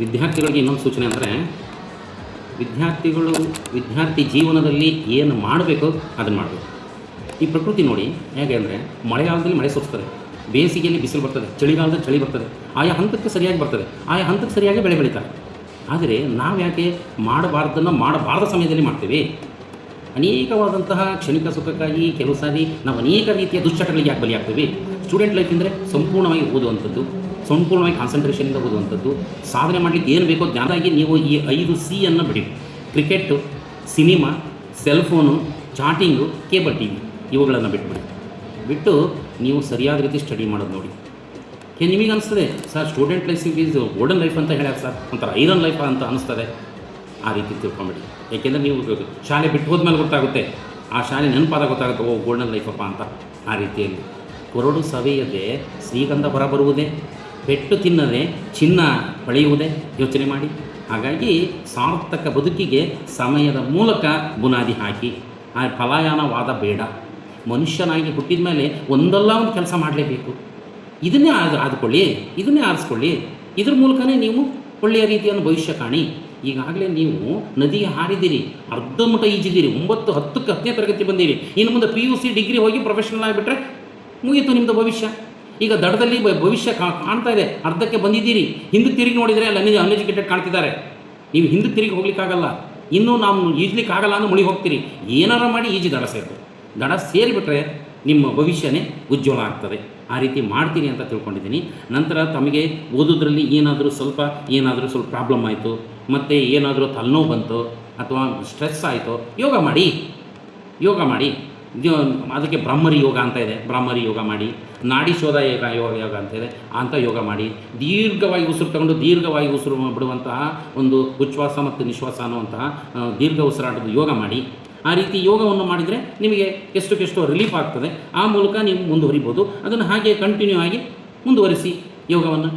ವಿದ್ಯಾರ್ಥಿಗಳಿಗೆ ಇನ್ನೊಂದು ಸೂಚನೆ ಅಂದರೆ, ವಿದ್ಯಾರ್ಥಿಗಳು, ವಿದ್ಯಾರ್ಥಿ ಜೀವನದಲ್ಲಿ ಏನು ಮಾಡಬೇಕು ಅದನ್ನು ಮಾಡಬೇಕು. ಈ ಪ್ರಕೃತಿ ನೋಡಿ ಹೇಗೆ ಅಂದರೆ, ಮಳೆಗಾಲದಲ್ಲಿ ಮಳೆ ಸುರಿಸ್ತದೆ. ಬೇಸಿಗೆಯಲ್ಲಿ ಬಿಸಿಲು ಬರ್ತದೆ, ಚಳಿಗಾಲದಲ್ಲಿ ಚಳಿ ಬರ್ತದೆ, ಆಯಾ ಹಂತಕ್ಕೆ ಸರಿಯಾಗಿ ಬರ್ತದೆ, ಆಯಾ ಹಂತಕ್ಕೆ ಸರಿಯಾಗಿ ಬೆಳೆ ಬೆಳೀತಾರೆ. ಆದರೆ ನಾವು ಯಾಕೆ ಮಾಡಬಾರ್ದನ್ನು ಮಾಡಬಾರ್ದ ಸಮಯದಲ್ಲಿ ಮಾಡ್ತೀವಿ? ಅನೇಕವಾದಂತಹ ಕ್ಷಣಿಕ ಸುಖಕ್ಕಾಗಿ ಕೆಲವು ಸಾರಿ ನಾವು ಅನೇಕ ರೀತಿಯ ದುಶ್ಚಟಗಳಿಗೆ ಯಾಕೆ ಬಲಿಯಾಗ್ತೀವಿ? ಸ್ಟೂಡೆಂಟ್ ಲೈಫ್ ಅಂದರೆ ಸಂಪೂರ್ಣವಾಗಿ ಓದುವಂಥದ್ದು. ಸಂಪೂರ್ಣವಾಗಿ ಕಾನ್ಸಂಟ್ರೇಷನಿಂದ ಓದುವಂಥದ್ದು ಸಾಧನೆ ಮಾಡಲಿಕ್ಕೆ ಏನು ಬೇಕೋ ಜ್ಞಾನಾಗಿ ನೀವು ಈ ಐದು ಸಿ ಅನ್ನು ಬಿಡಿ. Cricket cinema cellphone chatting cable T V ಇವುಗಳನ್ನು ಬಿಟ್ಬಿಡಿ. ಬಿಟ್ಟು ನೀವು ಸರಿಯಾದ ರೀತಿ ಸ್ಟಡಿ ಮಾಡೋದು ನೋಡಿ. ಏ ನಿಮಗೆ ಅನಿಸ್ತದೆ? Sir student life is golden life ಅಂತ ಹೇಳ್ಯಾರ ಸರ್. ಒಂಥರ ಐರನ್ ಲೈಫ್ ಅಂತ ಅನಿಸ್ತದೆ. ಆ ರೀತಿ ತಿಳ್ಕೊಂಬಿಡಿ. ಏಕೆಂದರೆ ನೀವು ಶಾಲೆ ಬಿಟ್ಟು ಹೋದ್ಮೇಲೆ ಗೊತ್ತಾಗುತ್ತೆ. ಆ ಶಾಲೆ ನೆನಪಾದ ಗೊತ್ತಾಗುತ್ತೆ, ಓ ಗೋಲ್ಡನ್ ಲೈಫಪ್ಪ ಅಂತ ಆ ರೀತಿಯಲ್ಲಿ. ಕೊರಡು ಸವೆಯದೆ, ಶ್ರೀಗಂಧ ಹೊರಬರುವುದೇ ಪೆಟ್ಟು ತಿನ್ನದೆ ಚಿನ್ನ ಪಳೆಯುವುದೇ ಯೋಚನೆ ಮಾಡಿ. ಹಾಗಾಗಿ ಸಾರ್ಥಕ ಬದುಕಿಗೆ ಸಮಯದ ಮೂಲಕ ಬುನಾದಿ ಹಾಕಿ. ಆ ಪಲಾಯನವಾದ ಬೇಡ. ಮನುಷ್ಯನಾಗಿ ಹುಟ್ಟಿದ ಮೇಲೆ ಒಂದಲ್ಲ ಒಂದು ಕೆಲಸ ಮಾಡಲೇಬೇಕು. ಇದನ್ನೇ ಆದ, ಆದ್ಕೊಳ್ಳಿ. ಇದನ್ನೇ ಆರಿಸ್ಕೊಳ್ಳಿ. ಇದ್ರ ಮೂಲಕನೇ ನೀವು ಒಳ್ಳೆಯ ರೀತಿಯನ್ನು ಭವಿಷ್ಯ ಕಾಣಿ. ಈಗಾಗಲೇ ನೀವು ನದಿಗೆ ಹಾರಿದಿರಿ ಅರ್ಧ ಮುಟ ಈಜಿದಿರಿ ಒಂಬತ್ತು, ಹತ್ತಕ್ಕೆ ಹತ್ತನೇ ತರಗತಿ ಬಂದಿರಿ. ಇನ್ನು ಮುಂದೆ ಪಿ ಯು ಸಿ ಡಿಗ್ರಿ ಹೋಗಿ ಪ್ರೊಫೆಷನಲ್ ಆಗಿಬಿಟ್ರೆ ಮುಗಿಯಿತು ನಿಮ್ಮದು ಭವಿಷ್ಯ. ಈಗ ದಡದಲ್ಲಿ ಭವಿಷ್ಯ ಕಾಣ್ತಾ ಇದೆ. ಅರ್ಧಕ್ಕೆ ಬಂದಿದ್ದೀರಿ. ಹಿಂದೆ ತಿರುಗಿ ನೋಡಿದರೆ ಅಲ್ಲಿ ಅನ್ ಅನ್ಎಜುಕೇಟೆಡ್ ಕಾಣ್ತಿದ್ದಾರೆ. ನೀವು ಹಿಂದೆ ತಿರುಗಿ ಹೋಗ್ಲಿಕ್ಕಾಗಲ್ಲ. ಇನ್ನೂ ನಾವು ಈಜ್ಲಿಕ್ಕೆ ಆಗಲ್ಲ ಅಂದ್ರೆ ಮುಳಿ ಹೋಗ್ತೀರಿ. ಏನಾರ ಮಾಡಿ ಈಜಿ ದಡ ಸೇರ್ತು ದಡ ಸೇರಿಬಿಟ್ರೆ ನಿಮ್ಮ ಭವಿಷ್ಯನೇ ಉಜ್ವಲ ಆಗ್ತದೆ. ಆ ರೀತಿ ಮಾಡ್ತೀನಿ ಅಂತ ತಿಳ್ಕೊಂಡಿದ್ದೀನಿ. ನಂತರ ತಮಗೆ ಓದೋದ್ರಲ್ಲಿ ಏನಾದರೂ ಸ್ವಲ್ಪ ಏನಾದರೂ ಸ್ವಲ್ಪ ಪ್ರಾಬ್ಲಮ್ ಆಯಿತು, ಮತ್ತು ಏನಾದರೂ ತಲೆನೋವು ಬಂತು, ಅಥವಾ ಸ್ಟ್ರೆಸ್ ಆಯಿತು, ಯೋಗ ಮಾಡಿ. ಯೋಗ ಮಾಡಿ. ಅದಕ್ಕೆ ಬ್ರಹ್ಮರಿ ಯೋಗ ಅಂತ ಇದೆ. ಬ್ರಹ್ಮರಿ ಯೋಗ ಮಾಡಿ, ನಾಡಿ ಶೋಧ ಯೋಗ ಯೋಗ ಅಂತ ಇದೆ. ಅಂಥ ಯೋಗ ಮಾಡಿ, ದೀರ್ಘವಾಗಿ ಉಸಿರು ತಗೊಂಡು ದೀರ್ಘವಾಗಿ ಉಸಿರು ಬಿಡುವಂತಹ ಒಂದು ಉಚ್ಛ್ವಾಸ ಮತ್ತು ನಿಶ್ವಾಸ ಅನ್ನುವಂತಹ ದೀರ್ಘ ಉಸಿರಾಟದ ಯೋಗ ಮಾಡಿ. ಆ ರೀತಿ ಯೋಗವನ್ನು ಮಾಡಿದರೆ ನಿಮಗೆ ಎಷ್ಟಕ್ಕೆಷ್ಟೋ ರಿಲೀಫ್ ಆಗ್ತದೆ. ಆ ಮೂಲಕ ನೀವು ಮುಂದುವರಿಬೋದು. ಅದನ್ನು ಹಾಗೆ ಕಂಟಿನ್ಯೂ ಆಗಿ ಮುಂದುವರಿಸಿ ಯೋಗವನ್ನು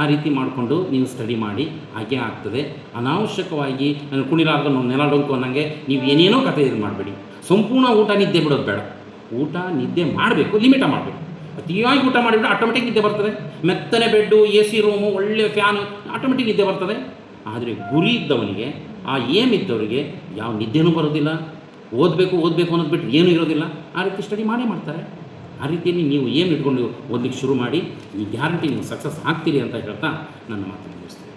ಆ ರೀತಿ ಮಾಡಿಕೊಂಡು ನೀವು ಸ್ಟಡಿ ಮಾಡಿ, ಹಾಗೆ ಆಗ್ತದೆ. ಅನಾವಶ್ಯಕವಾಗಿ, ಕುಣಿಲಾರ್ದು ನಾವು ನೆಲ ಡೊಂಕು ಅನ್ನಂಗೆ ನೀವು ಏನೇನೋ ಕಥೆ ಇದು ಮಾಡಬೇಡಿ. ಸಂಪೂರ್ಣ ಊಟ ನಿದ್ದೆ ಬಿಡೋದು ಬೇಡ. ಊಟ ನಿದ್ದೆ ಮಾಡಬೇಕು ಲಿಮಿಟ ಮಾಡಬೇಕು. ಅತಿಯಾಗಿ ಊಟ ಮಾಡಿಬಿಟ್ಟು ಆಟೋಮೆಟಿಕ್ ನಿದ್ದೆ ಬರ್ತದೆ. ಮೆತ್ತನೆ ಬೆಡ್ಡು ಎ ಸಿ ರೂಮು ಒಳ್ಳೆಯ ಫ್ಯಾನು ಆಟೋಮೆಟಿಕ್ ನಿದ್ದೆ ಬರ್ತದೆ. ಆದರೆ ಗುರಿ ಇದ್ದವನಿಗೆ, ಆ ಏಮ್ ಇದ್ದವರಿಗೆ ಯಾವ ನಿದ್ದೆನೂ ಬರೋದಿಲ್ಲ. ಓದಬೇಕು ಓದಬೇಕು ಅನ್ನೋದು ಬಿಟ್ಟು ಏನೂ ಇರೋದಿಲ್ಲ. ಆ ರೀತಿ ಸ್ಟಡಿ ಮಾಡೇ ಮಾಡ್ತಾರೆ. ಆ ರೀತಿಯಲ್ಲಿ ನೀವು ಏಮ್ ಇಟ್ಕೊಂಡು ಓದಲಿಕ್ಕೆ ಶುರು ಮಾಡಿ, ಈ ಗ್ಯಾರಂಟಿ ನೀವು ಸಕ್ಸಸ್ ಆಗ್ತೀರಿ ಅಂತ ಹೇಳ್ತಾ ನನ್ನ ಮಾತನ್ನು ಮುಗಿಸ್ತೀನಿ.